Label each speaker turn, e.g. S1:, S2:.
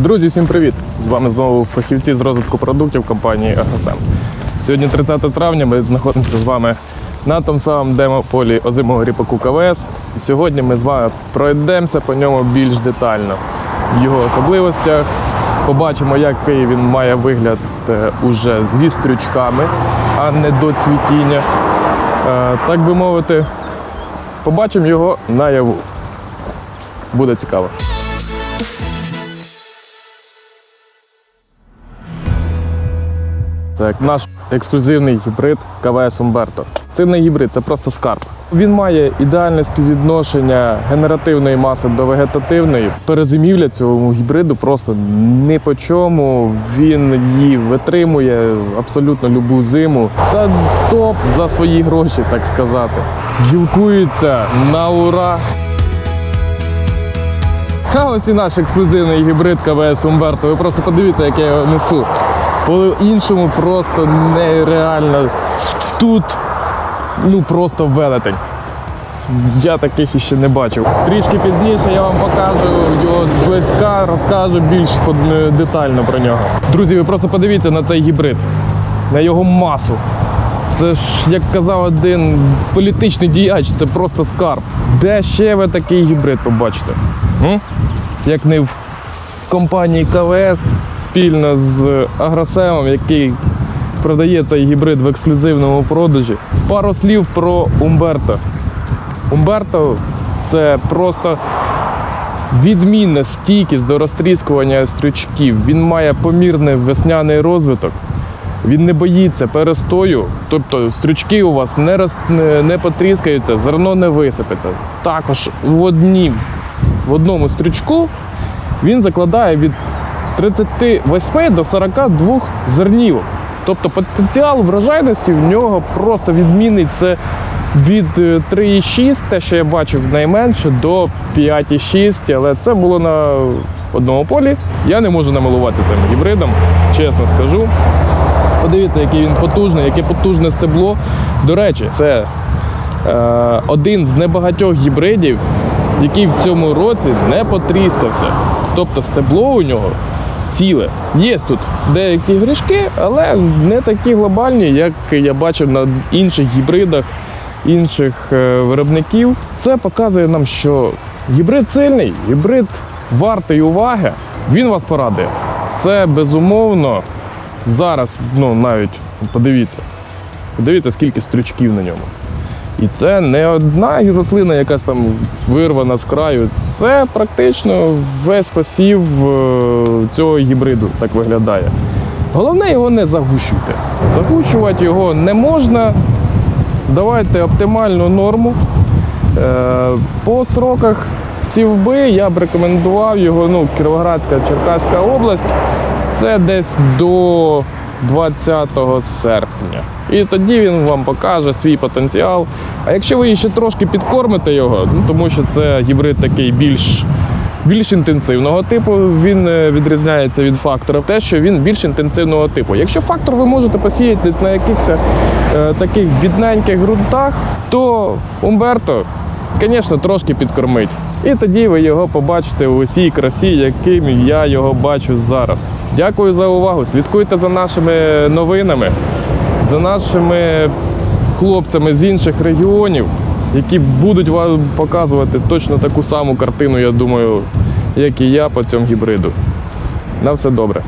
S1: Друзі, всім привіт! З вами знову фахівці з розвитку продуктів компанії Агросем. Сьогодні 30 травня. Ми знаходимося з вами на тому самому демо-полі озимого ріпаку КВС. Сьогодні ми з вами пройдемося по ньому більш детально в його особливостях. Побачимо, який він має вигляд е, уже зі стрючками, а не до цвітіння. Е, Так би мовити, побачимо його наяву. Буде цікаво. Це наш ексклюзивний гібрид КВС Умберто. Це не гібрид, це просто скарб. Він має ідеальне співвідношення генеративної маси до вегетативної. Перезимівля цього гібриду просто не по чому. Він її витримує абсолютно любу зиму. Це топ за свої гроші, так сказати. Гілкується на ура. А ось і наш ексклюзивний гібрид КВС Умберто. Ви просто подивіться, як я його несу. По-іншому просто нереально. Тут ну просто велетень. Я таких іще не бачив. Трішки пізніше я вам покажу його зблизька, розкажу більш детально про нього. Друзі, ви просто подивіться на цей гібрид, на його масу. Це ж, як казав один політичний діяч, це просто скарб. Де ще ви такий гібрид побачите? М? Як не в компанії КВС спільно з Агросемом, який продає цей гібрид в ексклюзивному продажі. Пару слів про Умберто. Умберто це просто відмінна стійкість до розтріскування стрючків. Він має помірний весняний розвиток. Він не боїться перестою, тобто стрючки у вас не, роз, не, потріскаються, зерно не висипеться. Також в, однім, в одному стрючку він закладає від 38 до 42 зернів. Тобто потенціал врожайності в нього просто відмінний. Це від е, 3,6, те, що я бачив найменше, до 5,6, але це було на одному полі. Я не можу намилуватися цим гібридом, чесно скажу. Подивіться, який він потужний, яке потужне стебло. До речі, це е, один з небагатьох гібридів, який в цьому році не потріскався. Тобто стебло у нього ціле. Є тут деякі грішки, але не такі глобальні, як я бачив на інших гібридах інших е, виробників. Це показує нам, що гібрид сильний, гібрид вартий уваги. Він вас порадує. Це безумовно зараз, ну навіть подивіться, подивіться, скільки стрючків на ньому. І це не одна рослина, якась там вирвана з краю. Це практично весь посів е, цього гібриду так виглядає. Головне його не загущуйте. Загущувати його не можна. Давайте оптимальну норму. Е, По сроках сівби я б рекомендував його, ну, Кіровоградська, Черкаська область, це десь до 20 серпня. І тоді він вам покаже свій потенціал. А якщо ви ще трошки підкормите його, ну, тому що це гібрид такий більш, більш інтенсивного типу, він е, відрізняється від фактора, те, що він більш інтенсивного типу. Якщо фактор ви можете посіяти на якихось е, таких бідненьких ґрунтах, то Умберто, звісно, трошки підкормить. І тоді ви його побачите у усій красі, яким я його бачу зараз. Дякую за увагу. Слідкуйте за нашими новинами, за нашими хлопцями з інших регіонів, які будуть вам показувати точно таку саму картину, я думаю, як і я по цьому гібриду. На все добре.